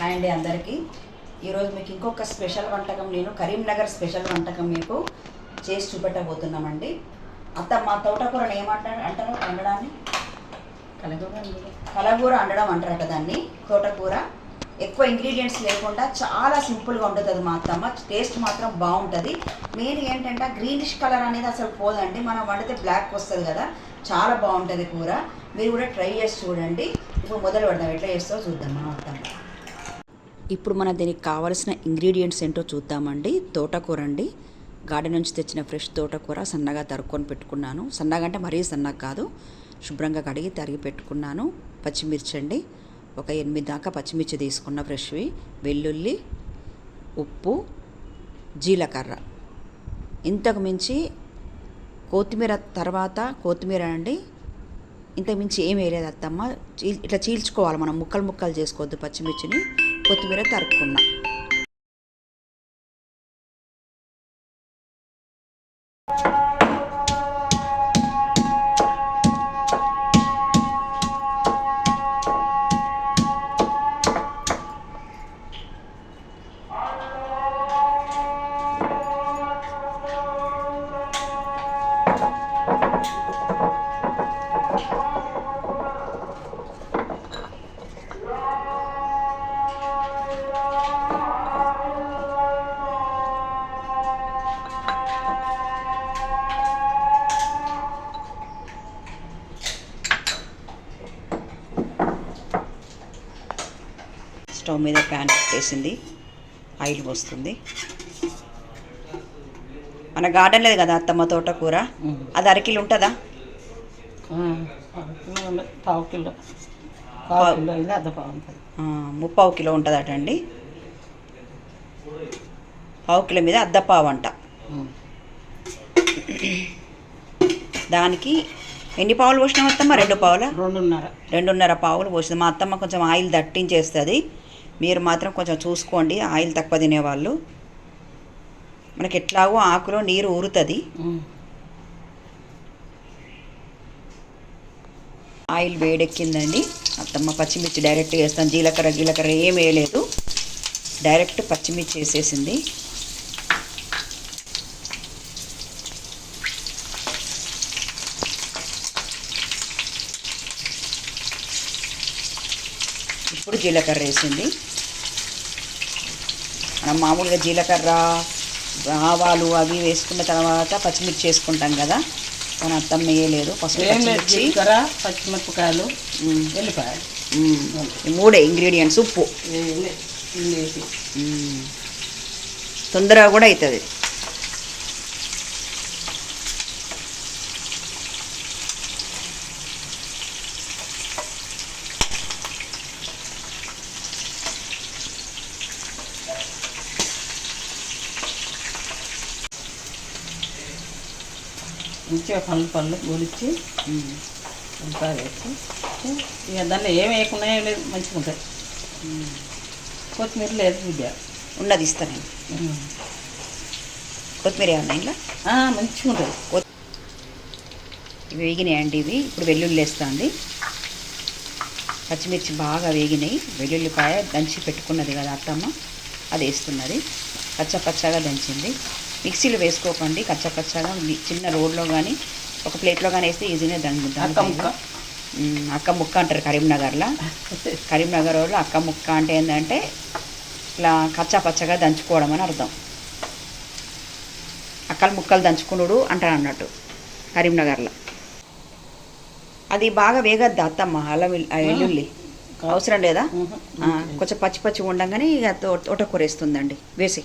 Hi అండి అందరికీ. ఈరోజు మీకు ఇంకొక స్పెషల్ వంటకం నేను కరీంనగర్ స్పెషల్ వంటకం మీకు చేసి చూపెట్టబోతున్నామండి. అత్త మా తోటకూరని ఏమంటారు అంటారు? వండడాన్ని? కలగూర కలగూర వండడం అంటారు అంటారట దాన్ని తోటకూర. ఎక్కువ ఇంగ్రీడియంట్స్ లేకుండా చాలా సింపుల్గా ఉంటుంది మా అత్తమ్మ. టేస్ట్ మాత్రం బాగుంటుంది. మెయిన్ ఏంటంటే గ్రీనిష్ కలర్ అనేది అసలు పోదండి. మనం వండితే బ్లాక్ వస్తుంది కదా. చాలా బాగుంటుంది కూర. మీరు కూడా ట్రై చేసి చూడండి. ఇప్పుడు మొదలు పెడదాం. ఎట్లా చేస్తారో చూద్దాం మనం అత్తమ్మ. ఇప్పుడు మన దీనికి కావలసిన ఇంగ్రీడియంట్స్ ఏంటో చూద్దామండి. తోటకూర అండి గార్డెన్ నుంచి తెచ్చిన ఫ్రెష్ తోటకూర సన్నగా తరుక్కొని పెట్టుకున్నాను. సన్నగా అంటే మరీ సన్నగా కాదు. శుభ్రంగా కడిగి తరిగి పెట్టుకున్నాను. పచ్చిమిర్చి అండి ఒక ఎనిమిది దాకా పచ్చిమిర్చి తీసుకున్న ఫ్రెష్వి. వెల్లుల్లి ఉప్పు జీలకర్ర. ఇంతకు మించి కొత్తిమీర తర్వాత కొత్తిమీర అండి. ఇంతకు మించి ఏం వేయలేదు అత్తమ్మ. చీ- ఇట్లా చీల్చుకోవాలి మనం. ముక్కలు ముక్కలు చేసుకోవద్దు పచ్చిమిర్చిని. కొత్తిమీర తరుక్కున్నా స్టవ్ మీద ప్యాన్ పెట్టేసింది. ఆయిల్ పోస్తుంది. మన గార్డెన్ లేదు కదా అత్తమ్మ తోటకూర అది అరకిలు ఉంటుందా? పావు కిలో పావు కిలో. అయితే అర్ధ పావు ఉంటుంది. ముప్పావు కిలో ఉంటుందట అండి పావు కిలో మీద అద్దపావు అంట. దానికి ఎన్ని పావులు పోసినాం అత్తమ్మ? రెండు పావుల? రెండున్నర. రెండున్నర పావులు పోసింది. మా అత్తమ్మ కొంచెం ఆయిల్ దట్టించేస్తుంది. మీరు మాత్రం కొంచెం చూసుకోండి ఆయిల్ తక్కువ తినేవాళ్ళు. మనకి ఎట్లాగో ఆకులో నీరు ఊరుతుంది. ఆయిల్ వేడెక్కిందండి. అత్తమ్మ పచ్చిమిర్చి డైరెక్ట్ వేస్తాను. జీలకర్ర జీలకర్ర ఏం వేయలేదు. డైరెక్ట్ పచ్చిమిర్చి వేసేసింది. ఇప్పుడు జీలకర్ర వేసింది. మామూలుగా జీలకర్ర ఆవాలు అవి వేసుకున్న తర్వాత పచ్చిమిర్చి వేసుకుంటాం కదా. కానీ అత్తమ్మ వేయలేదు ఫస్ట్ పచ్చిమిర్చి. పచ్చిమిరపకాయలు. ఈ మూడే ఇంగ్రీడియంట్స్ ఉప్పు. తొందరగా కూడా అవుతుంది. మంచిగా పళ్ళు పళ్ళు గొలిచి మ్మ్. ఉల్లిపాయ వేసి ఇక దాంట్లో ఏం వేయకుండా ఏం లేదు మంచిగా ఉంటుంది కొత్తిమీర లేదు బిడ్డ ఉన్నది ఇస్తాను. కొత్తిమీర ఏమన్నా ఆ, మంచిగా ఉంటుంది. ఇవి వేగినాయండి ఇవి. ఇప్పుడు వెల్లుల్లి వేస్తుంది. పచ్చిమిర్చి బాగా వేగినాయి. వెల్లుల్లిపాయ దంచి పెట్టుకున్నది కదా అత్తమ్మ. అది వేస్తున్నది. పచ్చపచ్చగా దంచింది. మిక్సీలో వేసుకోకండి కచ్చపచ్చగా మీ- చిన్న రోడ్లో కానీ ఒక ప్లేట్లో కానీ వేస్తే ఈజీగా దంగు అక్క ముక్క? మ్మ్, అక్క ముక్క అంటారు కరీంనగర్లో. కరీంనగర్ వాళ్ళు అక్క ముక్క అంటే ఏంటంటే ఇట్లా కచ్చా పచ్చగా దంచుకోవడం అని అర్థం. అక్కలు ముక్కలు దంచుకునుడు అంటారు అన్నట్టు కరీంనగర్లో. అది బాగా వేగద్దు అత్తమ్మ అల్లం వెల్లుల్లి అవసరం లేదా? కొంచెం పచ్చి పచ్చి ఉండగానే ఇక తోటకూర వేస్తుందండి. వేసి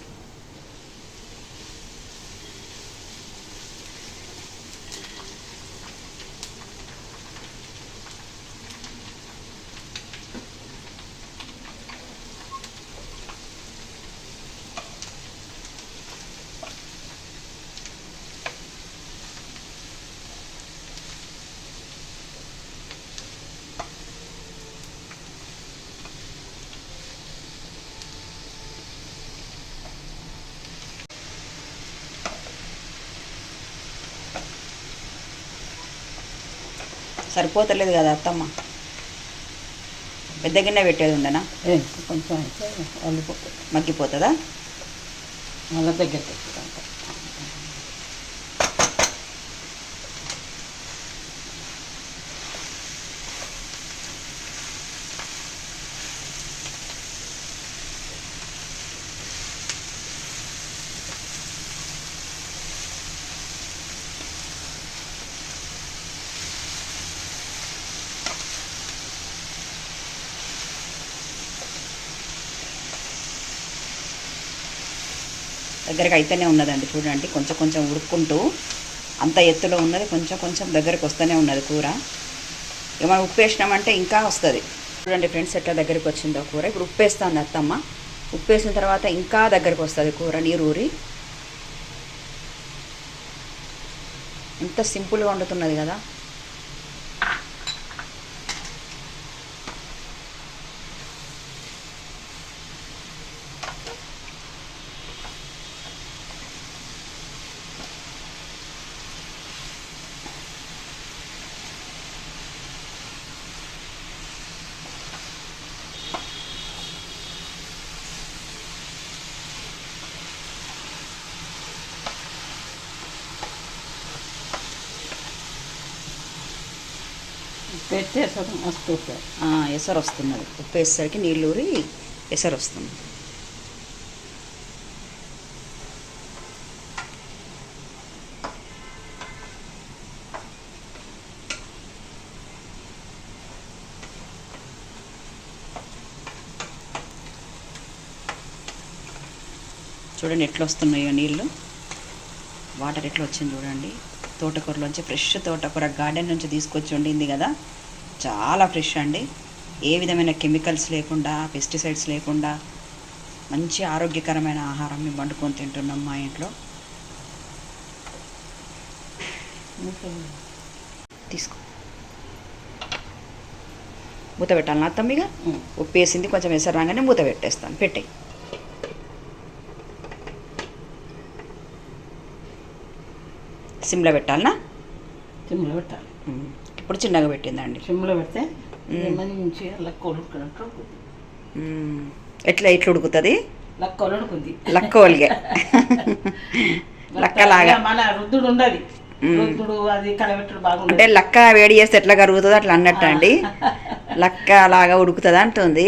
సరిపోతలేదు కదా అత్తమ్మ. పెద్ద గిన్నె పెట్టేది ఉండనా కొంచెం మగ్గిపోతుందా? మళ్ళీ దగ్గరికి దగ్గరకు అయితేనే ఉన్నదండి చూడండి. కొంచెం కొంచెం ఉడుక్కుంటూ అంత ఎత్తులో ఉన్నది. కొంచెం కొంచెం దగ్గరకు వస్తూనే ఉన్నది కూర. ఏమైనా మనం ఉప్పు వేసినామంటే ఇంకా వస్తుంది. చూడండి ఫ్రెండ్స్ ఎట్లా దగ్గరికి వచ్చిందో కూర. ఇప్పుడు ఉప్పు వేస్తుంది అత్తమ్మ. ఉప్పు వేసిన తర్వాత ఇంకా దగ్గరికి వస్తుంది కూర నీరు ఊరి. ఎంత సింపుల్గా వండుతున్నది కదా. పెట్టి అసలు మస్తు వస్తుంది ఆ, ఎసరు వస్తున్నది ఉప్పు వేసేసరికి నీళ్ళు ఊరి ఎసరు వస్తుంది చూడండి ఎట్లా వస్తున్నాయో నీళ్ళు. వాటర్ ఎట్లా వచ్చింది చూడండి. తోటకూరలోంచి ఫ్రెష్ తోటకూర గార్డెన్ నుంచి తీసుకొచ్చి ఉండింది కదా. చాలా ఫ్రెష్ అండి. ఏ విధమైన కెమికల్స్ లేకుండా పెస్టిసైడ్స్ లేకుండా మంచి ఆరోగ్యకరమైన ఆహారం మేము వండుకొని తింటున్నాం మా ఇంట్లో. తీసుకో. మూత పెట్టాలి అత్తమ్మిగా ఉప్పు వేసింది కొంచెం ఎసరు రాగానే మూత పెట్టేస్తాను. పెట్టేయి సిమ్లో పెట్టాలనా? సిమ్లో పెట్టాలి. ఇప్పుడు చిన్నగా పెట్టిందండి. సిమ్లో పెడితే మంచి లక్క ఉడుకున్నట్టు. ఎట్లా ఎట్లా ఉడుకుతుంది? లక్క ఉడుకుంది లక్కోలిగా లక్కలాగా మన రుద్దుడు ఉండదు. రుద్దుడు అది కలబెట్టుడు అంటే లక్క వేడి చేస్తే ఎట్లా కరుగుతుందో అట్లా అన్నట్టు అండి. లక్క లాగా ఉడుకుతుంది అంటుంది.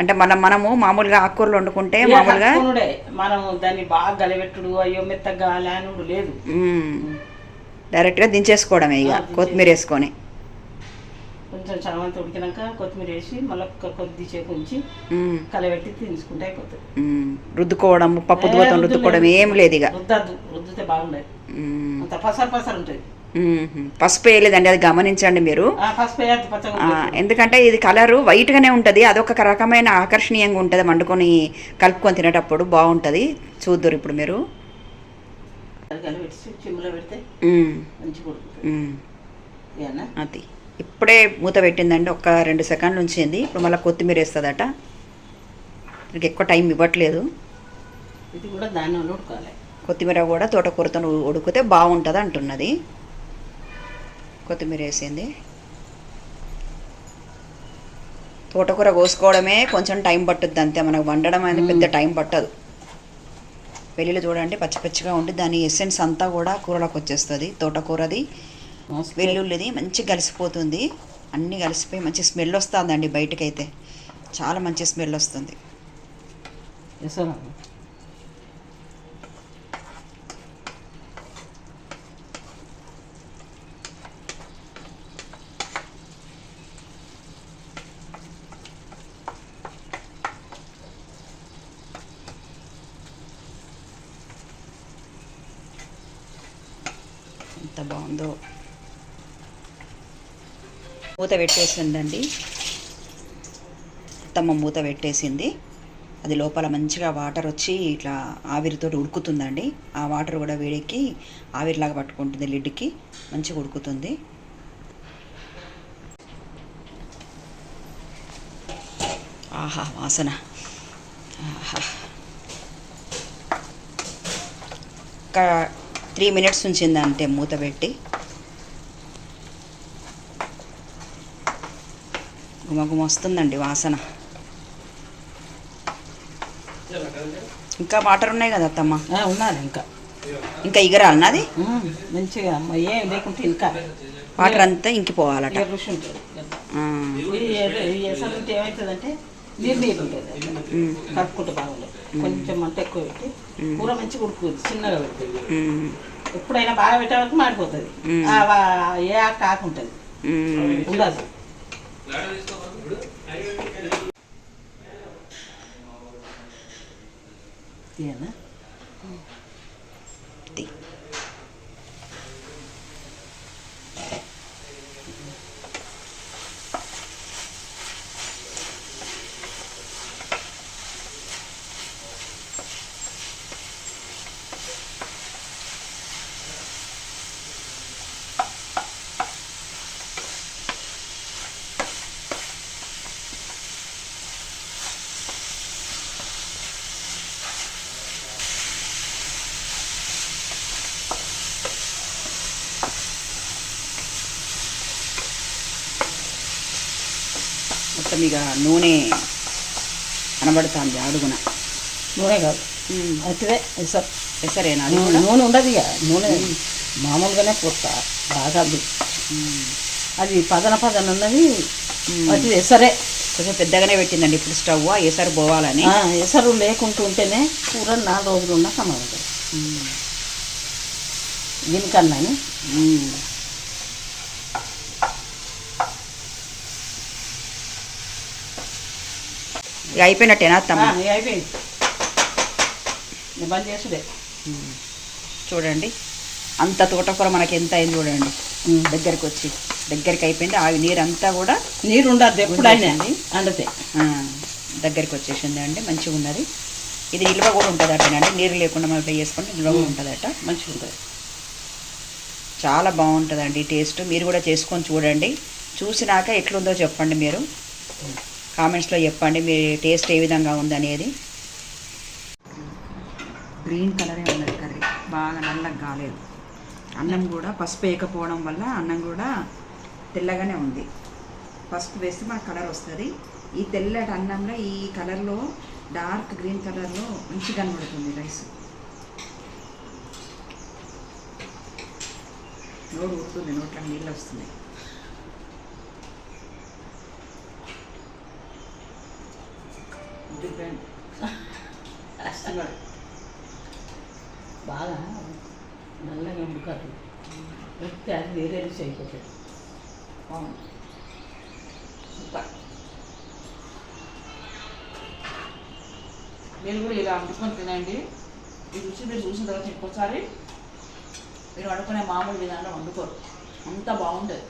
అంటే మనం మనము మామూలుగా ఆకుకూరలు వండుకుంటే మామూలుగా. మనం దాన్ని బాగా గలబెట్టుడు అయ్యో మెత్తగా లానుడు లేదు. డైరెక్ట్గా దించేసుకోవడమే ఇక కొత్తిమీర వేసుకొని. కొంచెం చామంతి ఉడికినాక కొత్తిమీర వేసి మళ్ళీ కొద్దిసేపు ఉంచి ఉమ్, కలబెట్టి తీసుకుంటే అయిపోతుంది. రుద్దుకోవడం పప్పు దువ్వతం రుద్దు రుద్దుకోవడం లేదు. ఏం లేదు ఇక. రుద్దద్దు రుద్దితే బాగుండదు. అంత పసరు పసరు ఉంటుంది. పసుపు వేయలేదండి అది గమనించండి మీరు. ఎందుకంటే ఇది కలరు వైట్గానే ఉంటుంది అదొక రకమైన ఆకర్షణీయంగా ఉంటుంది వండుకొని కలుపుకొని తినేటప్పుడు బాగుంటుంది. చూద్దరు ఇప్పుడు మీరు అది కలబెట్టి చిమ్ములో పెడితే ఉమ్, మంచిగా ఉడుకుతుంది ఉమ్, ఏనా అది. ఇప్పుడే మూత పెట్టిందండి ఒక రెండు సెకండ్లు ఉంచింది. ఇప్పుడు మళ్ళీ కొత్తిమీర వేస్తుందట. దీనికి ఎక్కువ టైం ఇవ్వట్లేదు. ఇది కూడా వల్ల ఉడకాలి. కొత్తిమీర కూడా తోటకూరతో ఉడికితే బాగుంటుంది అంటున్నది. కొత్తిమీర వేసింది. తోటకూర కోసుకోవడమే కొంచెం టైం పట్టుద్ది అంతే. మనకు వండడం అనేది పెద్ద టైం పట్టదు. వెల్లుల్లి చూడండి పచ్చి పచ్చిగా ఉండి దాని ఎసెన్స్ అంతా కూడా కూరలోకి వచ్చేస్తుంది. తోటకూరది వెల్లుల్లిది మంచి కలిసిపోతుంది. అన్నీ కలిసిపోయి మంచి స్మెల్ వస్తుందండి బయటకైతే. చాలా మంచి స్మెల్ వస్తుంది. బాగుందో. మూత పెట్టేసిందండి. అత్తమ్మ మూత పెట్టేసింది. అది లోపల మంచిగా వాటర్ వచ్చి ఇట్లా ఆవిరితో ఉడుకుతుందండి. ఆ వాటర్ కూడా వేడెక్కి ఆవిరిలాగా పట్టుకుంటుంది లిడ్కి మంచిగా ఉడుకుతుంది. ఆహా వాసన. ఆహా. త్రీ మినిట్స్ ఉంచింది అంతే మూత పెట్టి. గుమగుమ వస్తుందండి వాసన. ఇంకా వాటర్ ఉన్నాయి కదా అత్తమ్మ? ఆ, ఉన్నది ఇంకా. ఇంకా ఇగరాలన్నది ఉమ్, మంచిగా ఏం లేకుంటే ఇంకా. వాటర్ అంతా ఇంకిపోవాలట. ఏమవుతుందంటే నీరు ఉంటుంది కలుపుకుంటే బాగుండదు కొంచెం మంట ఎక్కువ పెట్టి కూర మంచిగా ఉడుకుతుంది చిన్నగా పెడుతుంది. ఎప్పుడైనా బాగా పెట్టే వరకు మాడిపోతుంది. ఆ ఏ ఆకు కాకుంటుంది ఉండదు. ఏనా మొత్తం ఇక నూనె కనబడుతుంది అడుగున. నూనె కాదు. అతిదే ఎసరు. ఎసరేనా నూనె ఉండదు ఇక. నూనె మామూలుగానే పోతా బాగా అది. పదన పదన ఉన్నది. అది ఎసరే. కొంచెం పెద్దగానే పెట్టిందండి ఇప్పుడు స్టవ్ ఎసరు పోవాలని. ఆ, ఎసరు లేకుంటుంటేనే కూర నాలుగు రోజులు ఉన్నా ఉమ్. దీనికన్నాని ఇక అయిపోయినట్టేనా అత్తమ్మ అయిపోయింది. చూడండి. అంత తోటకూర మనకి ఎంత అయింది చూడండి. దగ్గరికి వచ్చి. దగ్గరికి అయిపోయింది. ఆ నీరు అంతా కూడా నీరు ఉండద్దు ఎప్పుడైనా గుంజేసింది. అండితే దగ్గరికి వచ్చేసింది అండి. మంచిగా ఉన్నది. ఇది నిల్వ కూడా ఉంటుంది అటనండి నీరు లేకుండా మనం చేసుకుంటే నిల్వ కూడా ఉంటుందట. మంచిగా ఉంటుంది. చాలా బాగుంటుందండి టేస్ట్. మీరు కూడా చేసుకొని చూడండి. చూసినాక ఎట్లుందో చెప్పండి మీరు. కామెంట్స్లో చెప్పండి మీ టేస్ట్ ఏ విధంగా ఉందనేది. గ్రీన్ కలరే ఉన్నది కర్రీ. బాగా నల్లగా కాలేదు. అన్నం కూడా పసుపు వేయకపోవడం వల్ల అన్నం కూడా తెల్లగానే ఉంది. పసుపు వేస్తే మనకు కలర్ వస్తుంది. ఈ తెల్లటి అన్నంలో ఈ కలర్లో డార్క్ గ్రీన్ కలర్లో మంచిగా కనబడుతుంది రైస్. నోరు ఊరుతుంది నోట్లో నీళ్ళు వస్తున్నాయి. బాగా నల్లగా ఉడకాలి. ఉడికితే అది వేరే రుచి అయిపోతుంది. సూపర్. మీరు కూడా ఇలా వండుకొని తినండి. ఈ రుచి మీరు చూసిన తర్వాత ఇంకోసారి మీరు వండుకునే మామూలు విధానంలో వండుకోరు. అంత బాగుంటుంది